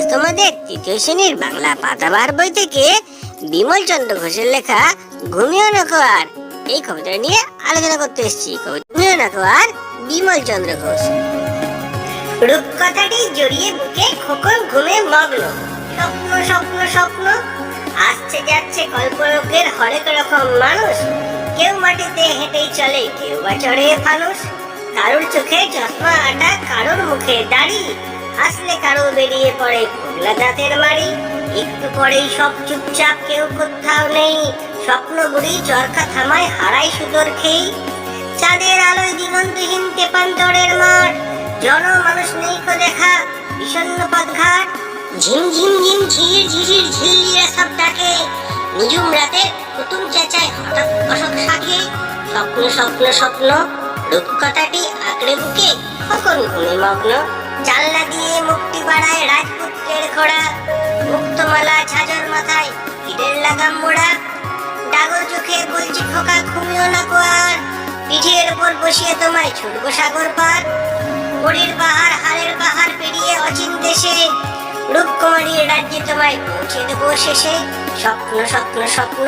আজ তোমাদের তৃতীয় শ্রেণির বাংলা পাতাবার বই থেকে বিমল চন্দ্র ঘোষের লেখা ঘুমিও নাকো এই কবিতা নিয়ে আলোচনা করতে এসেছি। ঘুমিও নাকো বিমল চন্দ্র ঘোষ। রূপকথাটি জড়িয়ে বুকে খোকন ঘুমে মগ্ন। স্বপ্ন স্বপ্ন স্বপ্ন। আসছে যাচ্ছে কল্পলোকের হরেক রকম মানুষ। কেউ মাটিতে হেঁটেই চলে, কেউ বা চড়ে ফানুষ। কারোর চোখে চশমা আটা, কারোর মুখে দাড়ি। হাসলে কারও বেরিয়ে পড়ে পগলা দাঁতের মারি একটু পরেই সব চুপচাপ, কেউ কোথাও নেই। স্বপ্ন বুড়ি চরকা থামায় হারাই সুদর খেই। চাঁদের আলোয় দিগন্তহীন তেপান্তরের মাঠ। জন মানুষ নেই কো দেখা, বিষণ্ণ পথঘাট। ঝিম ঝিম ঝিম ঝির ঝিঝির ঝিল্লিরা সব ডাকে। নিজুম রাতে কুতুম চেঁচায় হঠাৎ অশোক শাখে। স্বপ্ন স্বপ্ন স্বপ্ন, রূপকথাটি আঁকড়ে বুকে কখন ঘুমে মগ্ন। জানলা দিয়ে মুক্তি বাড়ায় রাজপুত্রের ঘোড়া। মুক্তমালা ঝাঁঝর মাথায় হিরের লাগাম মোড়া। ডাগর চোখে বলছি খোকা ঘুমিও না কো আর পিঠের উপর বসিয়ে তোমায় ছুটবো সাগর পার। পরীর পাহাড়, হাড়ের পাহাড় পেরিয়ে অচিন দেশে। রূপকুমারীর রাজ্যে তোমায় পৌঁছে দেবো শেষে। স্বপ্ন স্বপ্ন স্বপ্ন,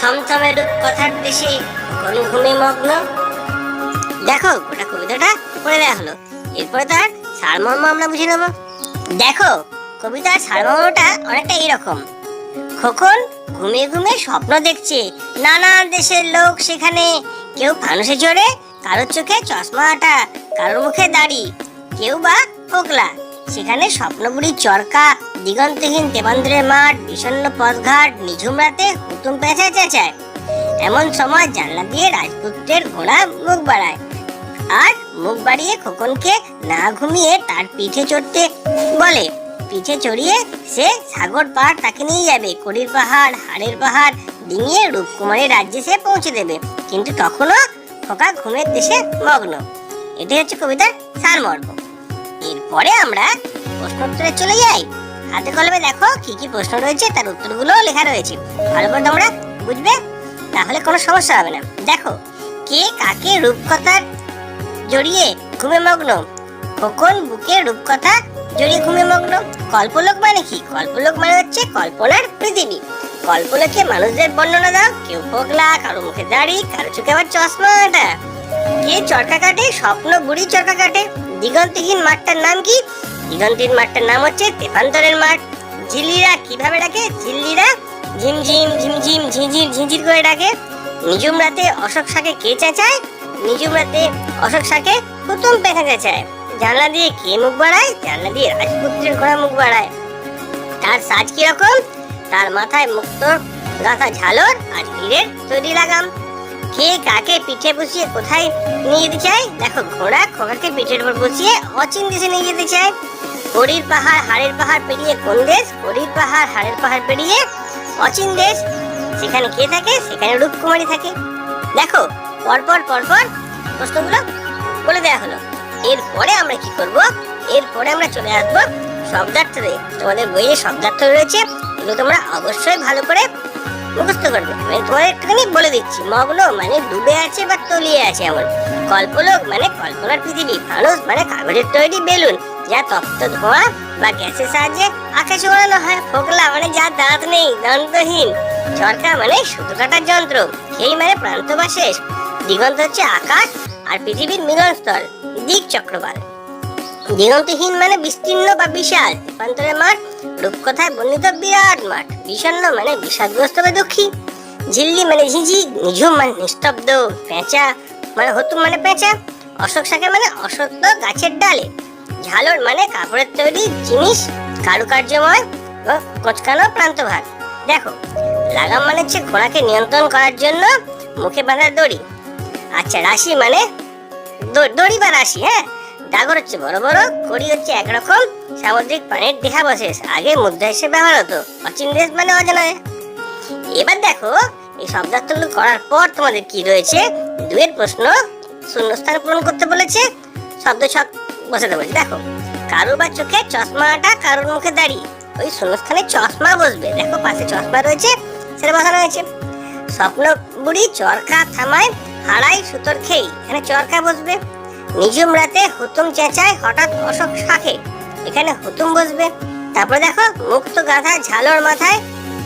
থমথমে রূপকথার দেশে কোন ঘুমে মগ্ন। দেখো, গোটা কবিতাটা পড়ে দেওয়া হলো। এরপরে তার সারমর্ম আমরা বুঝে নেব। দেখো, কবিতার সারমর্মটা অনেকটা এইরকম খোকন ঘুমিয়ে ঘুমিয়ে স্বপ্ন দেখছে নানা দেশের লোক সেখানে। কেউ ফানুসে চড়ে কারোর চোখে চশমা আটা, কারোর মুখে দাড়ি, কেউ বা ফোকলা। সেখানে স্বপ্নবুড়ি চরকা, দিগন্তহীন দেবান্দ্রের মাঠ, বিষণ্ণ পথঘাট, নিঝুম রাতে হুতুম পেঁচা চেঁচায়। এমন সময় জানলা দিয়ে রাজপুত্রের ঘোড়া মুখ বাড়ায়। আর মুখ বাড়িয়ে খোকনকে না ঘুমিয়ে তার পিঠে চড়তে বলে, পিঠে চড়িয়ে সে সাগর পার তাকে নিয়ে যাবে। কড়ির পাহাড়, হাড়ের পাহাড় ডিঙিয়ে রূপকুমারীর রাজ্যে সে পৌঁছে দেবে। কিন্তু তখনও খোকা ঘুমের দেশে মগ্ন। এটাই হচ্ছে কবিতার সারমর্ম। এরপরে আমরা প্রশ্নোত্তরে চলে যাই। হাতে কলমে দেখো কি কি প্রশ্ন রয়েছে, তার উত্তরগুলো লেখা রয়েছে। ভালো করে তোমরা বুঝবে, তাহলে কোনো সমস্যা হবে না। দেখো, কে কাকে রূপকথার জড়িয়ে ঘুমে মগ্ন। কখন বুকে রূপকথা জড়িয়ে ঘুমে মগ্ন? কল্পলোক মানে কি? কল্পলোক মানে হচ্ছে কল্পনার পৃথিবী কল্পলোকে মানুষদের বর্ণনা দাও। কেউ পগলা কারও মুখে দাড়ি, কারও চোখে আবার চশমা আটা। কে চরকা কাটে? স্বপ্ন বুড়ি চরকা কাটে। দিগন্তহীন মাঠটার নাম কি? দিগন্তহীন মাঠটার নাম হচ্ছে তেপান্তরের মাঠ। ঝিল্লিরা কীভাবে ডাকে? ঝিল্লিরা ঝিমঝিম ঝিমঝিম ঝিঝির ঝিঝির করে ডাকে। নিজুম রাতে অশোক শাকে কে চেঁচায়? নিজুম রাতে অশোক শাকে প্রথম পেখা চেঁচায় জানলা দিয়ে কে মুখ বাড়ায়? জানলা দিয়ে রাজপুত্রের ঘোড়া মুখ বাড়ায়। তার সাজ কীরকম তার মাথায় মুক্ত গাঁথা ঝালর আর হীরের তৈরি লাগাম। কে কাকে পিঠে বসিয়ে কোথায় নিয়ে যেতে চায়? দেখো, ঘোড়া খোকাকে পিঠের উপর বসিয়ে অচিন দেশে নিয়ে যেতে চায়। হরির পাহাড়, হাড়ের পাহাড় পেরিয়ে কোন দেশ? হরির পাহাড়, হাড়ের পাহাড় পেরিয়ে অচিন দেশ। সেখানে কে থাকে? সেখানে রূপকুমারী থাকে। দেখো পরপর পরপর প্রশ্নগুলো বলে দেওয়া হলো। এরপরে আমরা কি করব? এরপরে আমরা চলে আসব শব্দার্থে তোমাদের বইয়ে শব্দার্থ রয়েছে, এগুলো তোমরা অবশ্যই ভালো করে মুখস্থ করবে। আমি তোমাদের বলে দিচ্ছি। মগ্ন মানে ডুবে আছে বা তলিয়ে আছে এমন। কল্পলোক মানে কল্পনার পৃথিবী, ফানুস মানে কাগজের তৈরি বেলুন, যা তপ্ত ধোঁয়া বা গ্যাসের সাহায্যে আকাশে ওড়ানো হয়। ফোকলা মানে যার দাঁত নেই, দন্তহীন। চরকা মানে সুতো কাটার যন্ত্র সেই মানে প্রান্ত বা শেষ দিগন্ত হচ্ছে আকাশ আর পৃথিবীর মিলনস্থল দিক চক্রবাল। দিগন্তহীন মানে বিস্তীর্ণ বা বিশাল, রূপান্তরের মাঠ, রূপকথায় বর্ণিত বিরাট মাঠ, বিষণ্ণ মানে বিষাদগ্রস্ত বা দুঃখী। ঝিল্লি মানে ঝিঝি, নিঝুম মানে নিস্তব্ধ, পেঁচা মানে হতুম মানে পেঁচা, অশোক শাকে মানে অসত্য গাছের ডালে। ঝালর মানে কাপড়ের তৈরি জিনিস, কারুকার্যময় ও কোচকানো প্রান্তভাগ। দেখো, লাগাম মানে হচ্ছে ঘোড়াকে নিয়ন্ত্রণ করার জন্য মুখে বাঁধা দড়ি আচ্ছা রাশি মানে দড়ি বা রাশি হ্যাঁ? ডাগর হচ্ছে বড় বড়, কড়ি হচ্ছে একরকম, সামুদ্রিক প্রাণীর দেহাবশেষ আগে মুদ্রা হিসেবে ব্যবহার হতো, অচিন দেশ মানে অজানা। এবার দেখো, এই শব্দার্থগুলো করার পর তোমাদের কি রয়েছে? দুয়ের প্রশ্ন শূন্যস্থান পূরণ করতে বলেছে, শব্দ ছক বসাতে বলেছে। দেখো, কারও বা চোখে চশমাটা কারোর মুখে দাঁড়িয়ে, ওই শূন্যস্থানে চশমা বসবে। দেখো, পাশে চশমা রয়েছে, সেটা বসানো হয়েছে। স্বপ্ন বুড়ি চরকা থামায় হারাই সুতোর খেই। এখানে চরকা বসবে। নিজুম রাতে হুতুম চেঁচায় হঠাৎ অশোক শাখে এখানে হুতুম বসবে। তারপর দেখো, মুক্ত গাধা ঝালর মাথায়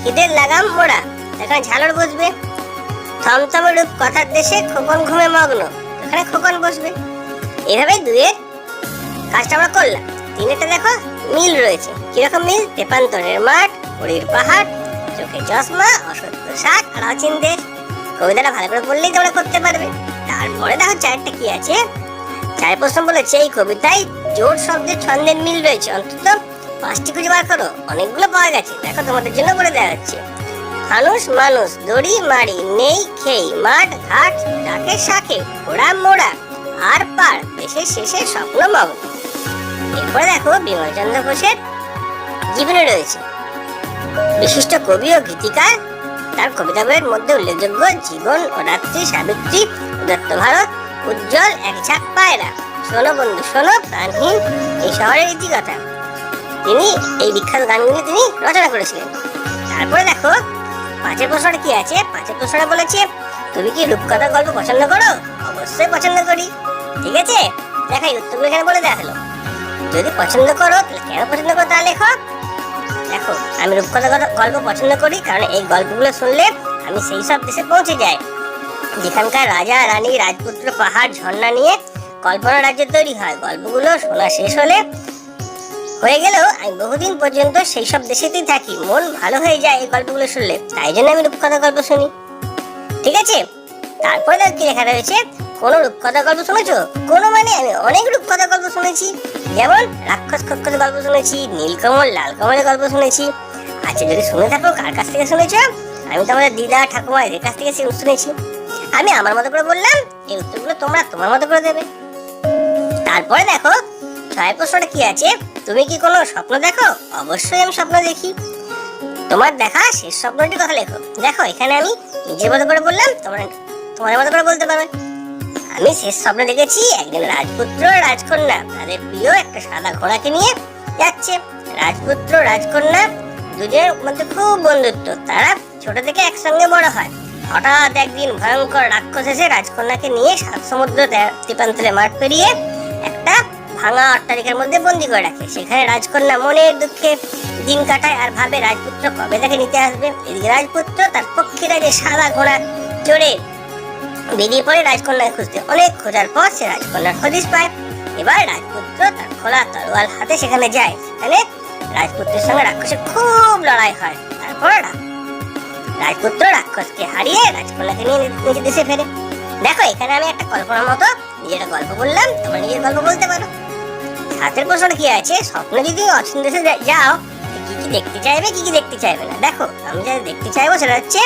ঈদের লাগাম মোড়া। এখানে ঝালর বসবে। থমথমে রূপ কথার দেশে খোকন ঘুমে মগ্ন। এখানে খোকন বসবে। এভাবে দুয়ের কাজটা আমরা করলাম। তিনেতে দেখো, মিল রয়েছে। কীরকম মিল? তেপান্তরের মাঠ, পুরীর পাহাড়, চোখে চশমা, অসত্য শাক আর দেশ। কবিতাটা ভালো করে পড়লেই তোমরা করতে পারবে। তারপরে দেখো চারটা কি আছে? চার প্রশ্ন বলেছে, এই কবিতায় জোর শব্দের ছন্দের মিল রয়েছে। অন্তত পাঁচটি খুঁজে বার করো, অনেকগুলো পাওয়া গেছে। দেখো তোমাদের জন্য বলে দেওয়া হচ্ছে। মানুষ মানুষ, দড়ি মারি, নেই খেই, মাঠ, ঘাট, ডাকে শাকে, ঘোড়া মোড়া, আর পার, দেশের শেষে স্বপ্ন মগ্ন এরপরে দেখো বিমলচন্দ্র ঘোষের জীবনে রয়েছে। বিশিষ্ট কবি ও গীতিকার তার কবিতা বইয়ের মধ্যে উল্লেখযোগ্য জীবন ও রাত্রি সাবিত্রী দত্ত ভারত, উজ্জ্বল এক ঝাঁক পায়রা। শোনো বন্ধু, শোনো প্রাণহীন এই শহরের ইতিকথা। তিনি এই বিখ্যাত গানগুলি তিনি রচনা করেছিলেন। তারপরে দেখো পাঁচের প্রশ্নটা কি আছে? পাঁচের প্রশ্নটা বলেছে, তুমি কি রূপকথা গল্প পছন্দ করো? অবশ্যই পছন্দ করি। ঠিক আছে? দেখাই, উত্তরগুলো এখানে বলে হলো। যদি পছন্দ করো কেন পছন্দ করো তা লেখো। দেখো, আমি রূপকথা গল্প- পছন্দ করি, কারণ এই গল্পগুলো শুনলে আমি সেই সব দেশে পৌঁছে যাই। যেখানকার রাজা, রানী, রাজপুত্র, পাহাড়, ঝর্ণা নিয়ে কল্পনা রাজ্য তৈরি হয়। গল্পগুলো শোনা শেষ হলে, হয়ে গেলেও আমি বহুদিন পর্যন্ত সেই সব দেশেতেই থাকি। মন ভালো হয়ে যায় এই গল্পগুলো শুনলে, তাই জন্য আমি রূপকথা গল্প শুনি। ঠিক আছে? তারপরে কি লেখা রয়েছে? কোন রূপকথা গল্প শুনেছো? কোনো মানে আমি অনেক রূপকথা গল্প শুনেছি। যেমন রাক্ষস খক্ষস গল্প শুনেছি, নীলকমল লালকমলের গল্প শুনেছি। আচ্ছা যদি শুনে থাকো, কার কাছ থেকে শুনেছো? আমি তো আমাদের দিদা ঠাকুমা এদের কাছ থেকে শুনেছি। আমি আমার মতো করে বললাম, এই উত্তরগুলো তোমরা তোমার মতো করে দেবে। তারপরে দেখো, ছয় প্রশ্নটা কি আছে? তুমি কি কোনো স্বপ্ন দেখো? অবশ্যই আমি স্বপ্ন দেখি। তোমার দেখা শেষ স্বপ্নটির কথা লেখো। দেখো, এখানে আমি নিজের মতো করে বললাম, তোমরা তোমার মতো করে বলতে পারবে আমি শেষ স্বপ্ন দেখেছি একজন রাজপুত্র রাজকন্যা। তাদের প্রিয় একটা সাদা ঘোড়াকে নিয়ে যাচ্ছে। রাজপুত্র, রাজকন্যা দুজনের মধ্যে খুব বন্ধুত্ব। তারা ছোট থেকে একসঙ্গে বড় হয়। হঠাৎ একদিন ভয়ঙ্কর রাক্ষস এসে রাজকন্যাকে নিয়ে সাত সমুদ্র তীপান্তরে মাঠ পেরিয়ে একটা ভাঙা অট্টালিকার মধ্যে বন্দি করে রাখে। সেখানে রাজকন্যা মনের দুঃখে দিন কাটায় আর ভাবে রাজপুত্র কবে তাকে নিতে আসবে। এদিকে রাজপুত্র তার পক্ষীরা যে সাদা ঘোড়া চড়ে বেরিয়ে পড়ে রাজকন্যাকে খুঁজতে। অনেক খোঁজার পর সে রাজকন্যার হদিশ পায়। এবার রাজপুত্র তার খোলা তরোয়াল হাতে সেখানে যায়। সেখানে রাজপুত্রের সঙ্গে রাক্ষসের খুব লড়াই হয়। তারপর রাজপুত্র রাক্ষসকে হারিয়ে রাজকন্যাকে নিয়ে নিজের দেশে ফেরে। দেখো, এখানে আমি একটা কল্পনার মতো নিজের গল্প বললাম, তোমরা নিজের গল্প বলতে পারো। হাতের প্রশ্ন কি আছে? স্বপ্ন যদি অচিন যাও, কি কি দেখতে চাইবে, কি কি দেখতে চাইবে না? দেখো, আমি যা দেখতে চাইব সেটা হচ্ছে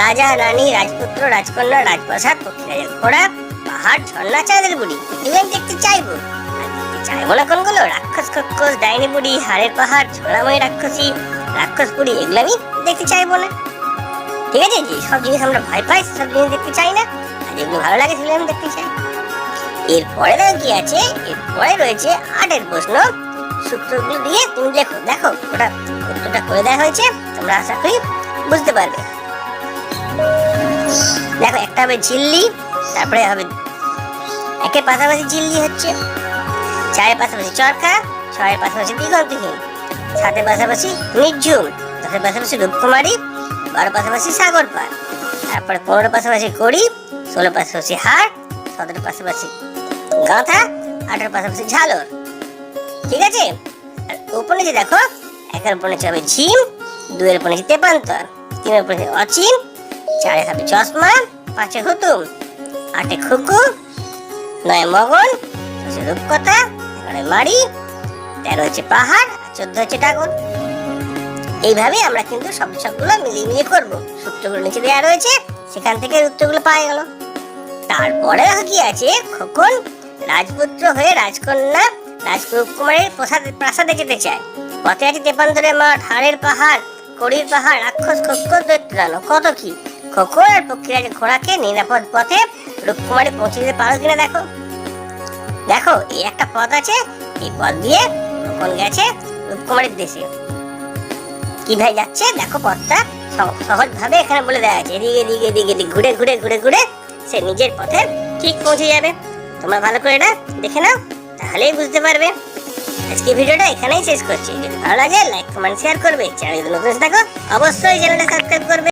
রাজা, রানী, রাজপুত্র, রাজকন্যা, রাজপ্রাসাদ, পক্ষীরাজের ঘোড়া, পাহাড়, ঝর্ণা, চাঁদের বুড়ি এগুলো দেখতে চাইব। চাইব না কোনগুলো? রাক্ষস খক্ষস, ডাইনি বুড়ি, হাড়ের পাহাড়, ঝোড়াময় রাক্ষসী, রাক্ষস বুড়ি, এগুলো আমি দেখতে চাইব না। ঠিক আছে, যে সব জিনিস আমরা ভয় পাই সব জিনিস দেখতে চাই না। আর যেগুলো ভালো লাগে, সেগুলো আমি দেখতে চাই। এরপরে দেখো কি আছে এরপরে রয়েছে আটের প্রশ্ন। সূত্রগুলো দিয়ে তুমি দেখো দেখো, ওটা উত্তরটা করে দেওয়া হয়েছে, তোমরা আশা করি বুঝতে পারবে। দেখো, একটা হবে ঝিল্লি, তারপরে হবে একের পাশাপাশি ঝিল্লি হচ্ছে। চারের পাশাপাশি চরকা ছয়ের পাশাপাশি দিগন্তহীন। সাতের পাশাপাশি নির্ঝুম, দশের পাশাপাশি রূপকুমারী বারো পাশাপাশি সাগর পার তারপরে পনেরো পাশাপাশি কড়ি ষোলো পাশাপাশি হাড় সতেরো পাশাপাশি গাঁথা আঠারো পাশাপাশি ঝালর। ঠিক আছে? আর উপর নিচে দেখো, একের উপর নিচে হবে ঝিম দুয়ের উপর নিচে তেপান্তর, তিনের উপর নিচে অচিন চারে হবে চশমা পাঁচে হুতুম। আটে খুকু, নয় মগন রূপকথা এগারোয় মারি তেরো হচ্ছে পাহাড় চোদ্দ হচ্ছে টাগর এইভাবে আমরা কিন্তু সব সবগুলো মিলিয়ে মিলিয়ে করব। সূত্রগুলো নিচে দেওয়া রয়েছে, সেখান থেকে উত্তরগুলো পাওয়া গেল। তারপরে কি আছে? খোকন, রাজপুত্র হয়ে রাজকন্যা রাজকুমারের প্রসাদ, প্রাসাদে যেতে চায়। পথে আছে তেপান্তরের মাঠ, হাড়ের পাহাড়, কড়ির পাহাড়, রাক্ষস খক্ষস দৈত্যানো কত কি? খোকন আর পক্ষীরাজ ঘোড়াকে নিরাপদ পথে রূপকুমারী পৌঁছে দিতে পারো কিনা দেখো। দেখো, এই একটা পথ আছে, এই পথ দিয়ে খোকন গেছে রূপকুমারীর দেশে। কীভাবে যাচ্ছে দেখো পথটা সহজ ভাবে এখানে বলে দেওয়া আছে। এদিকে এদিকে এদিকে এদিকে, ঘুরে ঘুরে ঘুরে ঘুরে সে নিজের পথে ঠিক পৌঁছে যাবে। তোমরা ভালো করে এটা দেখে নাও, তাহলেই বুঝতে পারবে। আজকে ভিডিওটা এখানেই শেষ করছি। যদি ভালো লাগে লাইক কমেন্ট শেয়ার করবে। চ্যানেল নতুন থাকো, অবশ্যই চ্যানেলটা সাবস্ক্রাইব করবে।